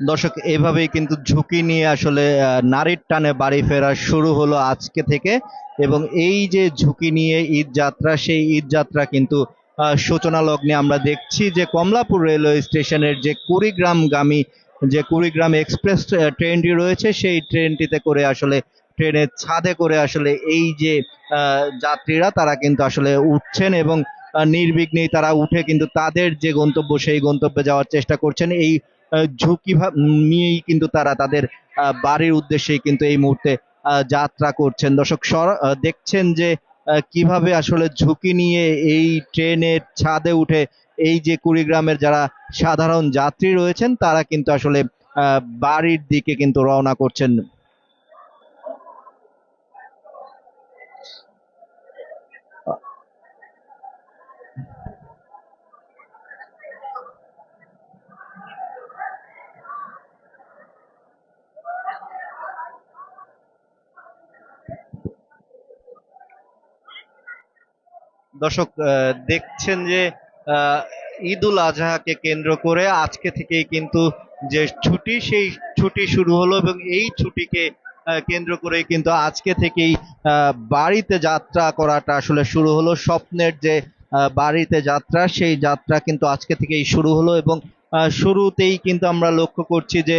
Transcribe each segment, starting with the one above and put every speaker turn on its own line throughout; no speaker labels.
দর্শক, এভাবেই কিন্তু ঝুঁকি নিয়ে আসলে নারীর টানে বাড়ি ফেরা শুরু হলো আজকে থেকে। এবং এই যে ঝুঁকি নিয়ে ঈদ যাত্রা, সেই ঈদ যাত্রা কিন্তু সূচনা লগ্নে আমরা দেখছি যে কমলাপুর রেলওয়ে স্টেশনের যে কুড়িগ্রামগামী, যে কুড়িগ্রাম এক্সপ্রেস ট্রেনটি রয়েছে, সেই ট্রেনটিতে করে আসলে, ট্রেনের ছাদে করে আসলে এই যে যাত্রীরা, তারা কিন্তু আসলে উঠছেন এবং নির্বিঘ্নেই তারা উঠে কিন্তু তাদের যে গন্তব্য, সেই গন্তব্যে যাওয়ার চেষ্টা করছেন। এই ঝুঁকি নিয়েই কিন্তু তারা তাদের বাড়ির উদ্দেশ্যেই কিন্তু এই মুহূর্তে যাত্রা করছেন। দর্শক দেখছেন যে কীভাবে আসলে ঝুঁকি নিয়ে এই ট্রেনের ছাদে উঠে এই যে কুড়িগ্রামের যারা সাধারণ যাত্রী রয়েছেন, তারা কিন্তু আসলে বাড়ির দিকে কিন্তু রওনা করছেন। দর্শক দেখছেন যে আহ, ঈদ উল আজহাকে কেন্দ্র করে আজকে থেকেই কিন্তু যে ছুটি সেই ছুটি শুরু হলো এবং এই ছুটিকে কেন্দ্র করে কিন্তু আজকে থেকেই বাড়িতে যাত্রা করাটা আসলে শুরু হলো। স্বপ্নের যে বাড়িতে যাত্রা সেই যাত্রা কিন্তু আজকে থেকেই শুরু হলো এবং শুরুতেই কিন্তু আমরা লক্ষ্য করছি যে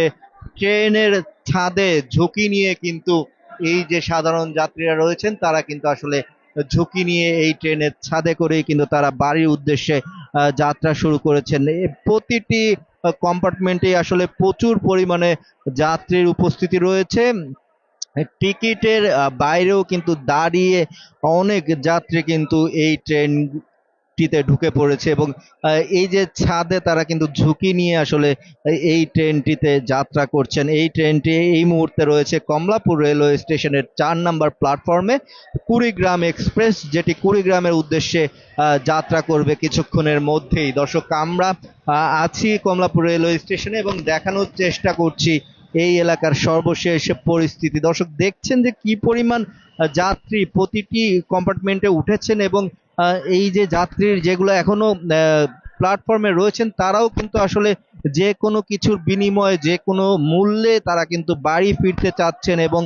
ট্রেনের ছাদে ঝুঁকি নিয়ে কিন্তু এই যে সাধারণ যাত্রীরা রয়েছেন তারা কিন্তু আসলে ঝুঁকি নিয়ে এই ট্রেনের ছাদে করেই কিন্তু তারা বাড়ির উদ্দেশ্যে যাত্রা শুরু করেছেন। প্রতিটি কম্পার্টমেন্টে আসলে প্রচুর পরিমাণে যাত্রীর উপস্থিতি রয়েছে। টিকিটের বাইরেও কিন্তু দাঁড়িয়ে অনেক যাত্রী কিন্তু এই ট্রেনটিতে ঢুকে পড়েছে এবং এই যে ছাদে তারা কিন্তু ঝুঁকি নিয়ে আসলে এই ট্রেনটিতে যাত্রা করছেন। এই ট্রেনটি এই মুহূর্তে রয়েছে কমলাপুর রেলওয়ে স্টেশনের চার নাম্বার প্ল্যাটফর্মে। কুড়িগ্রাম এক্সপ্রেস, যেটি কুড়িগ্রামের উদ্দেশ্যে যাত্রা করবে কিছুক্ষণের মধ্যেই। দর্শক, আমরা আছি কমলাপুর রেলওয়ে স্টেশনে এবং দেখানোর চেষ্টা করছি এই এলাকার সর্বশেষ পরিস্থিতি। দর্শক, দেখছেন যে কি পরিমাণ যাত্রী প্রতিটি কম্পার্টমেন্টে উঠেছেন এবং এই যে যাত্রীর যেগুলো এখনও প্ল্যাটফর্মে রয়েছেন, তারাও কিন্তু আসলে যে কোনো কিছুর বিনিময়ে, যে কোনো মূল্যে তারা কিন্তু বাড়ি ফিরতে চাচ্ছেন এবং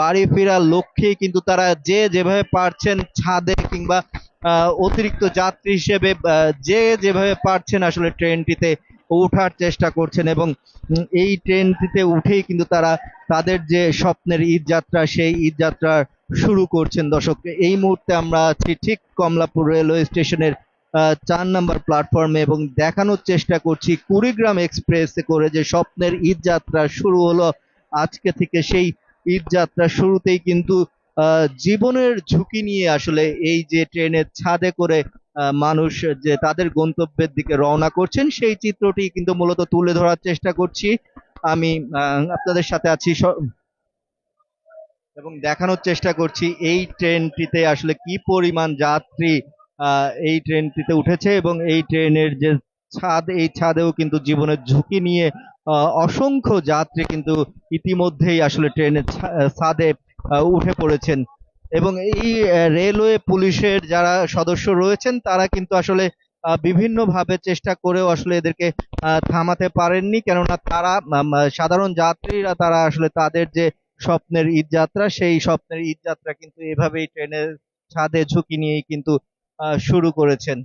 বাড়ি ফেরার লক্ষ্যে কিন্তু তারা যে যেভাবে পারছেন ছাদে কিংবা অতিরিক্ত যাত্রী হিসেবে যে যেভাবে পারছেন আসলে ট্রেনটিতে ওঠার চেষ্টা করছেন এবং এই ট্রেনটিতে উঠেই কিন্তু তারা তাদের যে স্বপ্নের ঈদ যাত্রা সেই ঈদ যাত্রা শুরু করছেন। দর্শক, এই মুহূর্তে আমরা আছি ঠিক কমলাপুর রেলওয়ে স্টেশনের চার নাম্বার প্ল্যাটফর্মে এবং দেখানোর চেষ্টা করছি কুড়িগ্রাম এক্সপ্রেস করে যে স্বপ্নের ঈদ যাত্রা শুরু হলো। আজকে থেকে সেই ঈদ যাত্রা শুরুতেই কিন্তু জীবনের ঝুঁকি নিয়ে আসলে এই যে ট্রেনের ছাদে করে মানুষ যে তাদের গন্তব্যের দিকে রওনা করছেন, সেই চিত্রটি কিন্তু মূলত তুলে ধরার চেষ্টা করছি। আমি আপনাদের সাথে আছি এবং দেখানোর চেষ্টা করছি এই ট্রেনটিতে আসলে কি পরিমাণ যাত্রী এই ট্রেনটিতে উঠেছে এবং এই ট্রেনের যে ছাদ, এই ছাদেও কিন্তু জীবনের ঝুঁকি নিয়ে অসংখ্য যাত্রী কিন্তু ইতিমধ্যেই আসলে ট্রেনের ছাদে উঠে পড়েছেন। এবং এই রেলওয়ে পুলিশের যারা সদস্য রয়েছেন, তারা কিন্তু আসলে বিভিন্নভাবে চেষ্টা করেও আসলে এদেরকে থামাতে পারেননি। কেননা তারা সাধারণ যাত্রীরা, তারা আসলে তাদের যে স্বপ্নের ঈদ যাত্রা সেই স্বপ্নের ঈদ যাত্রা কিন্তু এভাবেই ট্রেনের ছাদে ঝুঁকি নিয়েই কিন্তু শুরু করেছেন।